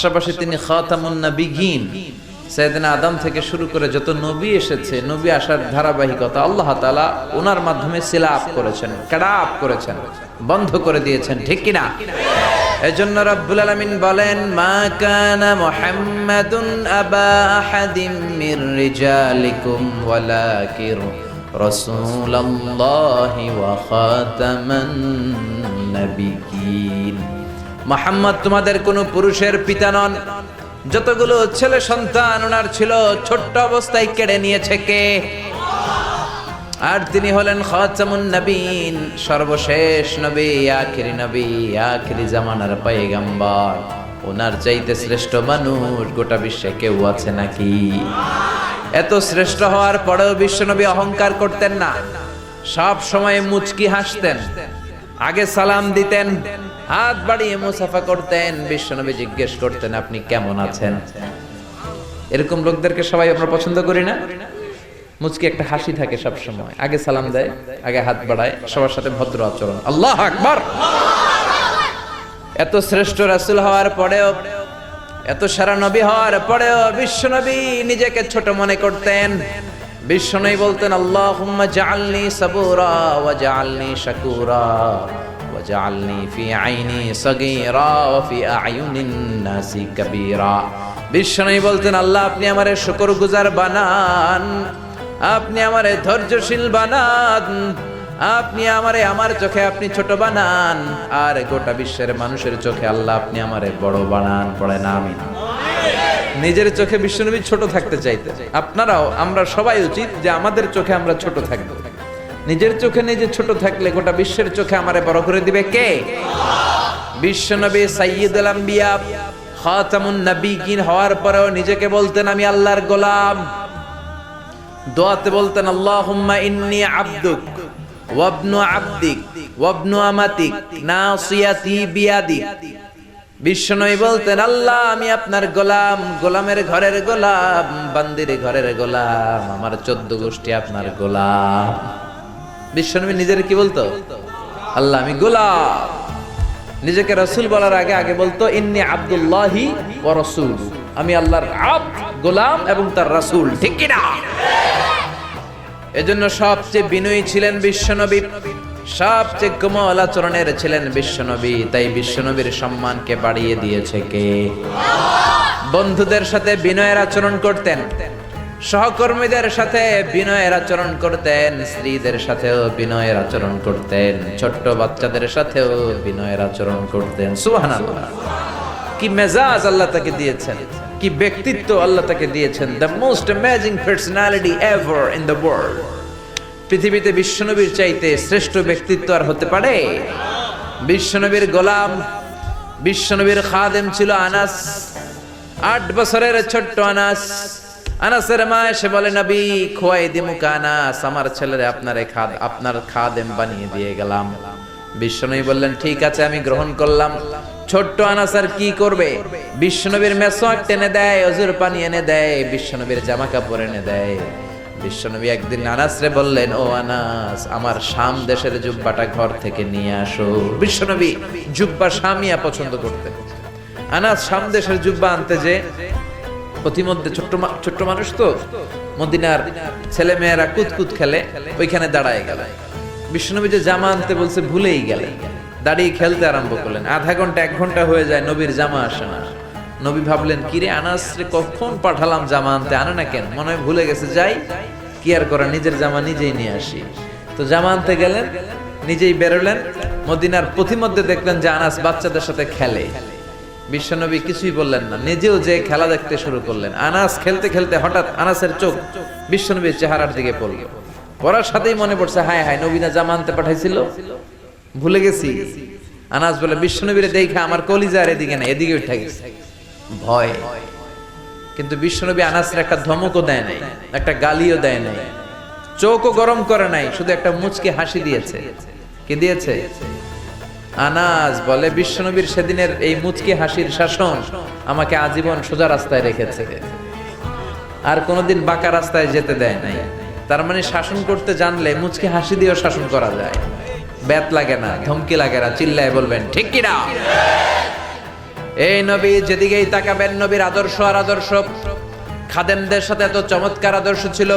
পাশাপাশি তিনি খাতামুন নবিগিন সৈয়দনা আদম থেকে শুরু করে যত নবী এসেছে, নবী আসার ধারাবাহিকতা আল্লাহ তাআলা ওনার মাধ্যমে সিলাপ করেছেন কাডাপ করেছেন, বন্ধ করে দিয়েছেন, ঠিক কিনা? এজন্য রাব্বুল আলামিন বলেন, মা কানা মুহাম্মাদুন আবা আহাদিম মির রিজালিকুম, ওয়ালাকিন রাসূলুল্লাহি ওয়া খাতামান নাবিয়িন মোহাম্মদ, তোমাদের কোনো পুরুষের পিতা নন। যতগুলো ছেলে সন্তান ওনার ছিল, ছোট্ট অবস্থায় কেড়ে নিয়েছে কে? আর তিনি হলেন খাতামুন নবীন, সর্বশেষ নবী, আখিরি নবী, আখিরি জামানার পয়গাম্বর। ওনার চাইতে শ্রেষ্ঠ মানুষ গোটা বিশ্বে কেউ আছে নাকি? এত শ্রেষ্ঠ হওয়ার পরেও বিশ্বনবী অহংকার করতেন না। সব সময় মুচকি হাসতেন। আগে সালাম দিতেন হাত বাড়িয়ে মুসাফা করতেন। বিশ্বনবী জিজ্ঞেস করতেন, আপনি কেমন আছেন? এরকম লোকদেরকে সবাই আমরা পছন্দ করি না। মুচকি একটা হাসি থাকে সব সময় আগে সালাম দেয়, আগে হাত বাড়ায়, সবার সাথে ভদ্র আচরণ। আল্লাহ আকবার! এত শ্রেষ্ঠ রাসুল হওয়ার পরেও, এত সারা নবী হওয়ার পরেও বিশ্বনবী নিজেকে ছোট মনে করতেন। বিশ্বনবী বলতেন আল্লাহ জাআলনি সাবুরা ওয়া জাআলনি শাকুরা। ওয়া জাআলনি ফি আইনি সাগীরা ওয়া ফি আয়ুনিন নাসি কাবীরা বিশ্বনবী বলতেন আল্লাহ আপনি আমারে শুকরগুজার বানান। আপনি আমারে ধৈর্যশীল বানান। আপনি আমারে আমার চোখে আপনি ছোট বানান। আর গোটা বিশ্বের মানুষের চোখে আল্লাহ আপনি আমারে বড় বানান। পড়ে না আমি নিজের চোখে বিশ্বনবী ছোট থাকতে চাইতে আপনারাও, আমরা সবাই উচিত যে আমাদের চোখে আমরা ছোট থাকব। নিজের চোখে নিজে ছোট থাকলে গোটা বিশ্বের চোখে আমারে বড় করে দিবে কে? বিশ্বনবী সাইয়্যিদুল আম্বিয়া খাতামুন হওয়ার পরেও নিজেকে বলতেন, আমি আল্লাহর গোলাম। দোয়াতে বলতেন ইন্নী আবদুক ওয়াবনু আবদিক ওয়াবনু আমাতিক বলতেন, আল্লাহ, আমি আপনার গোলাম, গোলামের ঘরের গোলাম, বান্দির ঘরের গোলাম, আমার চোদ্দ গোষ্ঠী আপনার গোলাম। বিশ্বনবী নিজের কি বলতো? আল্লাহ, আমি গোলাম নিজেকে রসুল বলার আগে আগে বলতো, ইন্নি আব্দুল্লাহি ও রসুল। আমি আল্লাহর আব, গোলাম এবং তার রাসূল, ঠিক কিনা এজন্য সবচেয়ে বিনয়ী ছিলেন বিশ্বনবী। সবচেয়ে কোমল আচরণের ছিলেন বিশ্বনবী। তাই বিশ্বনবীর সম্মানকে বাড়িয়ে দিয়েছে কে? বন্ধুদের সাথে বিনয়ের আচরণ করতেন। সহকর্মীদের সাথে বিনয়ের আচরণ করতেন, স্ত্রীদের সাথেও বিনয়ের আচরণ করতেন, ছোট্ট বাচ্চাদের সাথেও বিনয়ের আচরণ করতেন। সুবহানাল্লাহ। কি মেজাজ আল্লাহ তাকে দিয়েছেন, কি ব্যক্তিত্ব আল্লাহ তাকে দিয়েছেন the most amazing personality ever in the world পৃথিবীতে বিশ্বনবীর চাইতে শ্রেষ্ঠ ব্যক্তিত্ব আর হতে পারে? বিশ্বনবীর গোলাম, বিশ্বনবীর খাদেম ছিল আনাস, আট বছরের ছোট্ট আনাস আনাসের মা এসে বলে, নবী, খোয়াই দিমুক আনাস, আমার ছেলেরে আপনার খাদ, আপনার খাদেম বানিয়ে দিয়ে গেলাম। বিশ্বনবী বললেন, ঠিক আছে, আমি গ্রহণ করলাম। ছোট্ট আনাস আর কি করবে? বিশ্বনবীর মেসোয়াক টেনে দেয়, অজুর পানি এনে দেয়, বিশ্বনবীর জামা কাপড় এনে দেয়। বিশ্বনবী একদিন আনাসরে বললেন, ও আনাস, আমার শাম দেশের জুব্বাটা ঘর থেকে নিয়ে আসো। বিশ্বনবী জুব্বা শামিয়া পছন্দ করতেন। আনাস শাম দেশের জুব্বা আনতে যে প্রতিমধ্যে ছোট্ট ছোট্ট মানুষ তো? মদিনার ছেলে মেয়েরা কুতকুত খেলে, ওইখানে দাঁড়ায় গেল। বিশ্বনবী যে জামা আনতে বলছে, ভুলেই গেলেন দাঁড়িয়ে খেলতে আরম্ভ করলেন। আধা ঘণ্টা, এক ঘণ্টা হয়ে যায়, নবীর জামা আসে না। নবী ভাবলেন, কিরে আনাস রে, কখন পাঠালাম জামা আনতে? আনে না কেন? মনে হয় ভুলে গেছে, যাই। কি আর করা নিজের জামা নিজেই নিয়ে আসি। তো জামা আনতে গেলেন, নিজেই বেরোলেন। মদিনার প্রতিমধ্যে দেখলেন যে আনাস বাচ্চাদের সাথে খেলে। বিশ্বনবী কিছুই বললেন না, নিজেও যে খেলা দেখতে শুরু করলেন। আনাস খেলতে খেলতে হঠাৎ আনাসের চোখ বিশ্বনবীর চেহারার দিকে পড়ল। পড়ার সাথেই মনে পড়ছে, হায় হায় নবীনা জামা আনতে পাঠাইছিল? ভুলে গেছি। আনাস বলে, বিশ্বনবীরে দেখে আমার কলিজার এদিকে না এদিকে উঠে গেছে। ভয়। কিন্তু বিশ্বনবী আনাসের একটা ধমকও দেয় নাই, একটা গালিও দেয় নাই। চোখও গরম করে নাই, শুধু একটা মুচকে হাসি দিয়েছে। কি দিয়েছে? আনাস বলে, বিশ্বনবীর সেদিনের এই মুচকি হাসির শাসন আমাকে আজীবন সোজা রাস্তায় রেখেছে। আর কোনোদিন বাঁকা রাস্তায় যেতে দেয় নাই। তার মানে শাসন করতে জানলে মুচকি হাসি দিয়েও শাসন করা যায়। ব্যাত লাগে না, ধমকি লাগে না, চিল্লায় বলবেন, ঠিক কিনা এই নবী, যেদিকেই তাকাবেন, নবীর আদর্শ আর আদর্শ। খাদেমদের সাথে এত চমৎকার আদর্শ ছিল।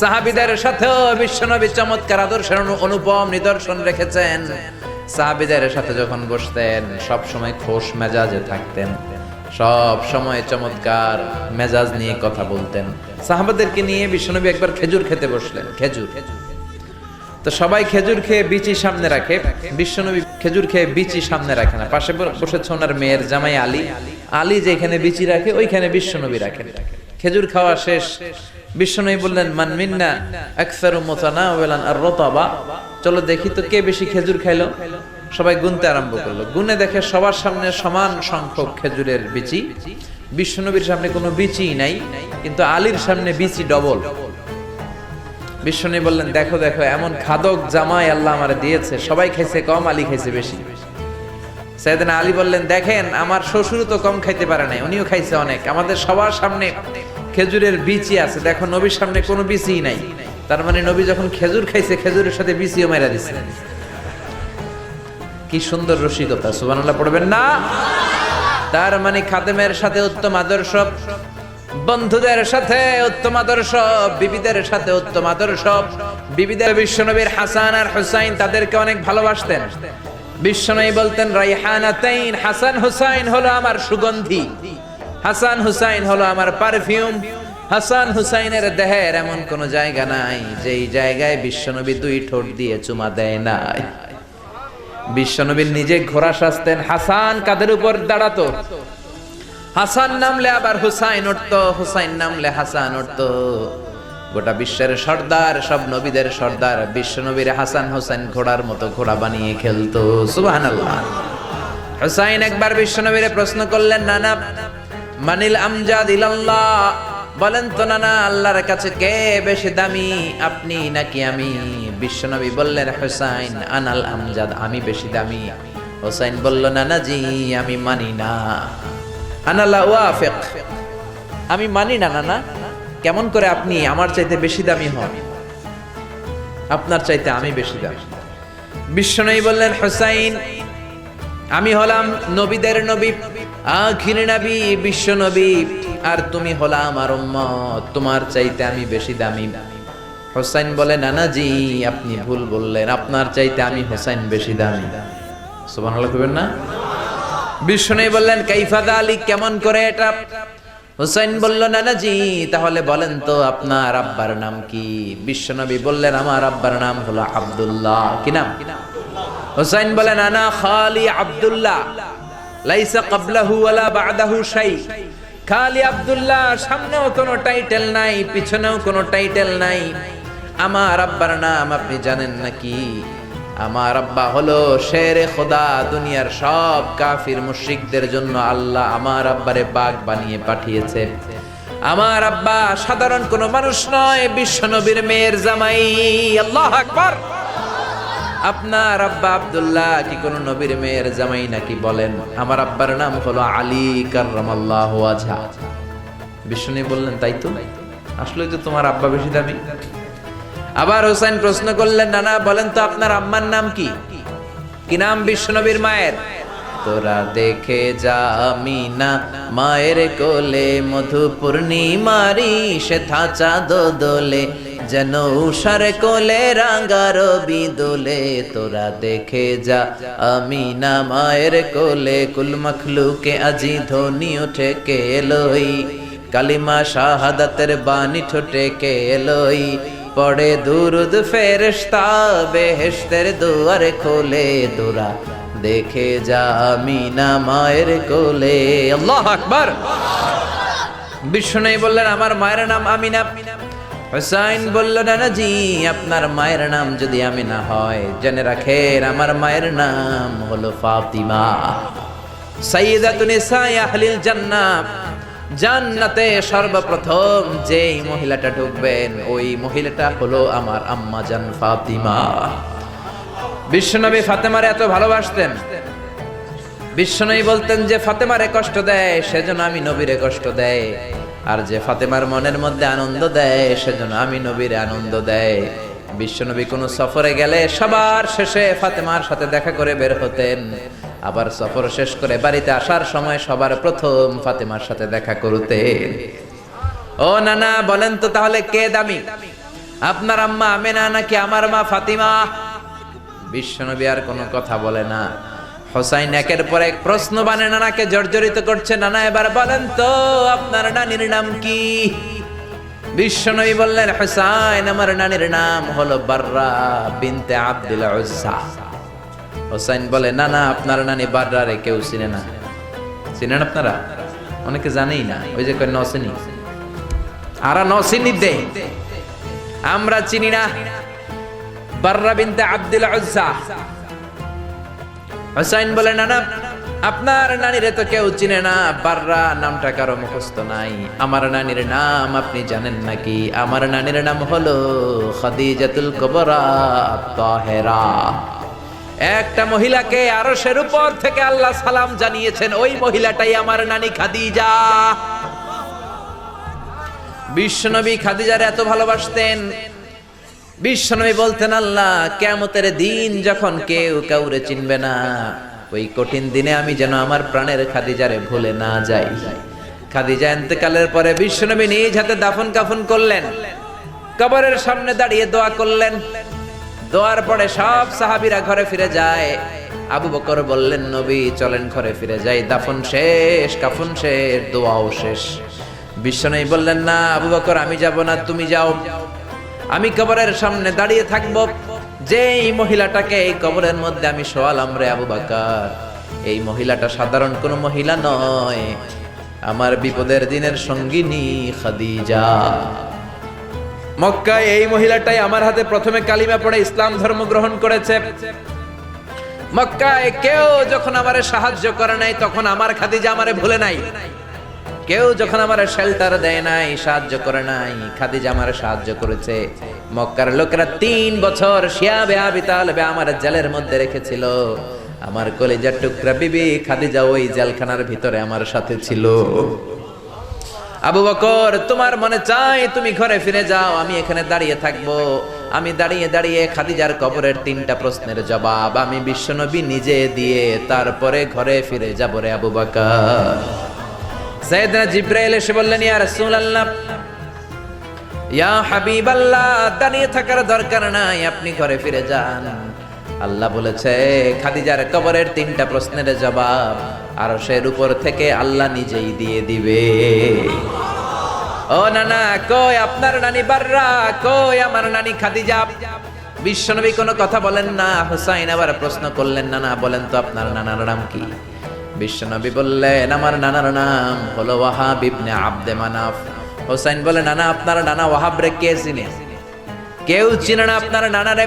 সাহাবিদের সাথেও বিশ্বনবী চমৎকার আদর্শের অনুপম নিদর্শন রেখেছেন। সাহাবিদের সাথে যখন বসতেন, সব সময় খোশ মেজাজে থাকতেন। সব সময় চমৎকার মেজাজ নিয়ে কথা বলতেন। সাহাবাদেরকে নিয়ে বিশ্বনবী একবার খেজুর খেতে বসলেন, খেজুর। তো সবাই খেজুর খেয়ে বিচি সামনে রাখে। বিশ্বনবী খেজুর খেয়ে বিচি সামনে রাখে না। পাশে বসেছে ওনার মেয়ের জামাই আলী। আলী যেখানে বিচি রাখে, ওইখানে বিশ্বনবী রাখেন খেজুর খাওয়া শেষ। বিশ্বনবী বললেন, মান মিন্না আকসারু মুতানাওয়ালান আর রতাবা চলো দেখি তো কে বেশি খেজুর খাইলো? সবাই গুনতে আরম্ভ করল। গুনে দেখে সবার সামনে সমান সংখ্যক খেজুরের বিচি। বিশ্বনবীর সামনে কোনো বিচিই নাই, কিন্তু আলীর সামনে বিচি ডবল। বিশ্বনী বললেন, দেখো দেখো, এমন খাদক জামাই আল্লাহ আমার দিয়েছে। সবাই খাইছে কম, আলী খাইছে বেশি। সাইদিন আলী বললেন, দেখেন, আমার শ্বশুর তো কম খাইতে পারে নাই, উনিও খাইছে অনেক। আমাদের সবার সামনে খেজুরের বিচি আছে। দেখো, নবীর সামনে কোনো বিচিই নাই। তার মানে নবী যখন খেজুর খাইছে, খেজুরের সাথে বিচিও মেরা দিছে। কি সুন্দর রসিকতা, সুবহানাল্লাহ, পড়বেন না? তার মানে খাদেমের সাথে উত্তম আদর্শ, বন্ধুদের সাথে উত্তম আদর্শ, বিবিদের সাথে উত্তম আদর্শ। বিবিদের বিশ্বনবীর হাসান আর হুসাইন তাদেরকে অনেক ভালোবাসতেন। বিশ্বনবী বলতেন রাইহানাতাইন হাসান হুসাইন হলো আমার সুগন্ধি। হাসান হুসাইন হলো আমার পারফিউম। হাসান হুসাইনের দেহের এমন কোন জায়গা নাই, যেই জায়গায় বিশ্বনবী দুই ঠোঁট দিয়ে চুমা দেয় নাই। বিশ্বনবীর নিজে ঘোড়া সাজতেন, হাসান কাদের উপর দাঁড়াতো? হাসান নামলে আবার হুসাইন উঠত, হুসাইন নামলে হাসান উঠত। গোটা বিশ্বের সর্দার, সব নবীদের সর্দার, বিশ্বনবীর হাসান হুসাইন ঘোড়ার মতো ঘোড়া বানিয়ে খেলতো। সুবহানাল্লাহ। হুসাইন একবার বিশ্বনবীরে প্রশ্ন করলেন, নানা, মানিল আমজাদ ইলাল্লাহ? বলেন তো নানা, আল্লাহর কাছে কে বেশি দামি? আপনি নাকি আমি? বিশ্বনবী বললেন, হুসাইন আনাল আমজাদ, আমি বেশি দামি। হোসাইন বলল না না জি, আমি মানি না। আনালা ওয়াফিক আমি মানি না না না কেমন করে আপনি আমার চাইতে বেশি দামি হন? আপনার চাইতে আমি বেশি দামি। বিশ্বনবী বললেন, হুসাইন, আমি হলাম নবীদের নবী, আখির নবী বিশ্ব নবী আর তুমি হলা আমার তোমার চাইতে আমি বেশি দামি। হোসাইন বলে নানাজি আপনি ভুল বললেন, আপনার চাইতে আমি হোসাইন বেশি দামি। কইবেন না? বিষ্ণু বললেন কাইফাদা আলী কেমন করে এটা? হুসাইন বলল নানাজি তাহলে বলেন তো আপনার আব্বার নাম কি? বিশ্বনবী বললেন, আমার আব্বার নাম হলো আব্দুল্লাহ। কি নাম? হুসাইন বলেন আনা খালি আব্দুল্লাহ, লাইসা ক্বাবলাহু ওয়ালা বা'দাহু খালি আব্দুল্লাহ, সামনেও কোনো টাইটেল নাই, পিছনেও কোনো টাইটেল নাই। আমার আব্বার নাম আপনি জানেন নাকি? আমার আব্বা হলো শেরে খোদা, দুনিয়ার সব কাফির মুশরিকদের জন্য আল্লাহ আমার আব্বারে বাঘ বানিয়ে পাঠিয়েছে। আমার আব্বা সাধারণ কোনো মানুষ নয় বিশ্ব নবীর মেয়ের জামাই। আল্লাহ আকবার। আপনার আব্বা আব্দুল্লাহ কি কোন নবীর মেয়ের জামাই নাকি বলেন? আমার আব্বার নাম হলো আলী কার্রামাল্লাহ আজহা বিষ্ণু বললেন, তাই তো? আসলে তো তোমার আব্বা বেশি দামি। আবার হোসেন প্রশ্ন করলেন, নানা, বলেন তো আপনার আম্মার নাম কি? কি নাম বিশ্বনবীর মায়ের? তোরা দেখে যা মিনা মায়ের কোলে মধু পূর্ণিমারি সে থাচা দোলে যেন উষার কোলে রাঙ্গার বিদোলে, তোরা দেখে যা। আমিনা মায়ের কোলে, কুল মখলুকে আজি ধ্বনি উঠে কে এলোই কালিমা শাহাদাতের বাণী ঠোঁটে কে এলোই পড়ে দুরুদ ফেরেশতা, বেহেশতের দুয়ার খোলে। তোরা দেখে যা, আমিনা মায়ের কোলে। আল্লাহ আকবার। বিষ্ণু বললেন, আমার মায়ের নাম আমিনা। হুসাইন বলল নানা জি আপনার মায়ের নাম যদি আমি না হয়, জেনে রাখেন আমার মায়ের নাম হলো ফাতিমা। আহলিল জান্নাহ জান্নাতে সর্বপ্রথম যেই মহিলাটা ঢুকবেন, ওই মহিলাটা হলো আমার আম্মা জান ফাতিমা। বিশ্বনবী ফাতেমারে এত ভালোবাসতেন। বিশ্বনবী বলতেন যে, ফাতেমারে কষ্ট দেয়, সেজন্য আমি নবীরে কষ্ট দেয়। আর যে ফাতেমার মনের মধ্যে আনন্দ দেয়, সেজন্য আমি নবীরে আনন্দ দেয়। বিশ্বনবী কোনো সফরে গেলে সবার শেষে ফাতেমার সাথে দেখা করে বের হতেন। আবার সফর শেষ করে বাড়িতে আসার সময় সবার প্রথম ফাতেমার সাথে দেখা করতেন। ও নানা, বলেন তো তাহলে কে দামি? আপনার আম্মা আমেনা নাকি আমার মা ফাতিমা? বিশ্বনবী আর কোনো কথা বলে না। হোসাইন একের পর এক প্রশ্ন বানে নানাকে জর্জরিত করছে। নানা এবার বলেন তো, আপনার নানির নাম কি? বিশ্বনবী বললেন, হোসাইন, আমার নানির নাম হলো বাররা বিনতে আব্দুল উজ্জা। হোসাইন বলে, না না, আপনার নানি বাররা রে কেউ চিনে না। চিনেন আপনারা? অনেকে জানেই না, ওই যে কয় নসিনি আরা নসিনি দে। আমরা চিনি না। বাররা বিনতে আব্দুল উজ্জা। হোসাইন বলে না না আপনার নানিরে তো কেউ চিনে না। বাররা নামটা কারও মুখস্থ নাই। আমার নানির নাম আপনি জানেন নাকি? আমার নানির নাম হলো খাদিজাতুল কুবরা তাহেরা। একটা মহিলাকে আরশের উপর থেকে আল্লাহ সালাম জানিয়েছেন। ওই মহিলাটাই আমার নানি খাদিজা। বিশ্বনবী খাদিজার এত ভালোবাসতেন। বিশ্বনবী বলতেন, আল্লাহ কেমতের দিন যখন কেউ কাউরে চিনবে না, ওই কঠিন দিনে আমি যেন আমার প্রাণের খাদিজারে ভুলে না যাই। খাদিজা এতেকালের পরে বিশ্বনবী নিজ হাতে দাফন কাফন করলেন, কবরের সামনে দাঁড়িয়ে দোয়া করলেন। দোয়ার পরে সব সাহাবিরা ঘরে ফিরে যায়। আবু বকর বললেন, নবী, চলেন ঘরে ফিরে যাই, দাফন শেষ, কাফন শেষ, দোয়াও শেষ। বিশ্বনবী বললেন, না, আবু বকর, আমি যাব না, তুমি যাও। আমি কবরের সামনে দাঁড়িয়ে থাকব। যে এই মহিলাটাকে এই কবরের মধ্যে আমি শোয়ালাম রে আবু বাকার, এই মহিলাটা সাধারণ কোনো মহিলা নয়। আমার বিপদের দিনের সঙ্গিনী খাদিজা। মক্কায় এই মহিলাটাই আমার হাতে প্রথমে কালিমা পড়ে ইসলাম ধর্ম গ্রহণ করেছে। মক্কায় কেউ যখন আমারে সাহায্য করে নাই, তখন আমার খাদিজা আমারে ভুলে নাই। কেউ যখন আমার শেল্টার দেয় নাই, সাহায্য করে নাই, খাদিজা আমার সাহায্য করেছে। মক্কার লোকেরা তিন বছর শিয়া বেয়া বিতাল বে আমার জেলের মধ্যে রেখেছিল। আমার কলেজার টুকরা বিবি খাদিজা ওই জেলখানার ভিতরে আমার সাথে ছিল। আবু বকর, তোমার মনে চাই তুমি ঘরে ফিরে যাও, আমি এখানে দাঁড়িয়ে থাকব। আমি দাঁড়িয়ে দাঁড়িয়ে খাদিজার কবরের তিনটা প্রশ্নের জবাব আমি বিশ্বনবী নিজে দিয়ে তারপরে ঘরে ফিরে যাব রে আবু বকর। সাইয়েদনা জিব্রাইল এসে বললেন, ইয়া রাসূলুল্লাহ, ইয়া হাবিবাল্লাহ, দাঁড়িয়ে থাকার দরকার নাই, আপনি ঘরে ফিরে যান। আল্লাহ বলেছে, খাদিজার কবরের তিনটা প্রশ্নের জবাব আর সের উপর থেকে আল্লাহ নিজেই দিয়ে দিবে। ও নানা, কই আপনার নানি বাররা, কই আমার নানি খাদিজা? বিশ্বনবী কোনো কথা বলেন না, হুসাইন আবার প্রশ্ন করলেন না না বলেন তো আপনার নানার নাম কি? বিশ্বনবী বললেন, আমার নানার নাম হলো ওয়াহাব ইবনে আব্দে মানাফ। হোসাইন বলে, নানা, আপনার নানা ওয়াহাব রে কে চিনে? কেউ চিনে না আপনার নানারে।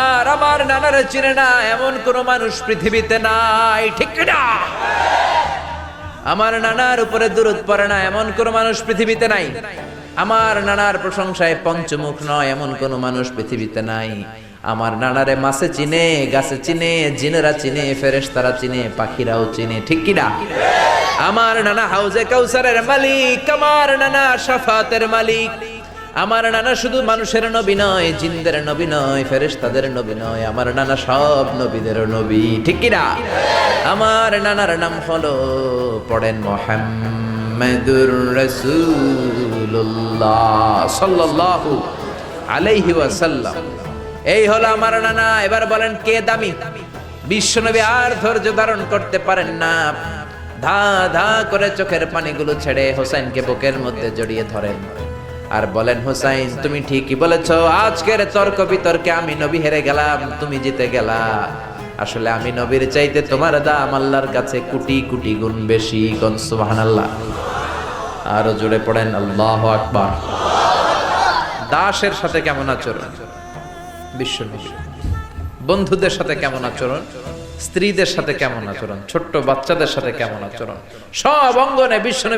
আর আমার নানারে চিনে না এমন কোন মানুষ পৃথিবীতে নাই, ঠিক না আমার নানার উপরে দূরত পড়ে না এমন কোন মানুষ পৃথিবীতে নাই। আমার নানার প্রশংসায় পঞ্চমুখ নয়, এমন কোন মানুষ পৃথিবীতে নাই। আমার নানারে মাছে চিনে, গাছে চিনে, জিনেরা চিনে, ফেরেশতারা চিনে, পাখিরাও চিনে, ঠিক কিনা? আমার নানা হাউজে কাউসারের মালিক, আমার নানা সাফাতের মালিক। আমার নানা শুধু মানুষের নবী নয়, জিনদের নবী নয়, ফেরেশতাদের নবী নয়, আমার নানা সব নবীদের নবী, ঠিক কিনা? আমার নানার নাম হলো, পড়েন মোহাম্মদুর রাসূলুল্লাহ সাল্লাল্লাহু আলাইহি ওয়াসাল্লাম। এই হলো আমার নানা, এবার বলেন কে দামি? বিশ্বনবী আর ধৈর্য ধারণ করতে পারেন না। ধা ধা করে চোখের পানিগুলো ছেড়ে হোসেনকে বুকের মধ্যে জড়িয়ে ধরেন। আর বলেন, হোসাইন, তুমি ঠিকই বলেছ, আজকের তর্ক বিতর্কে আমি নবী হেরে গেলাম, তুমি জিতে গেলা। আসলে আমি নবীর চাইতে তোমার দাম আল্লাহর কাছে কোটি কোটি গুণ বেশি কোন সুবহানাল্লাহ। আরও জুড়ে পড়েন, আল্লাহ আকবার। দাসের সাথে কেমন আচরণ? বন্ধুদের সাথে কেমন আচরণ? স্ত্রীদের সাথে কেমন আচরণ? ছোট্ট বাচ্চাদের সাথে কেমন আচরণ? সব অঙ্গনে বিশ্বনবী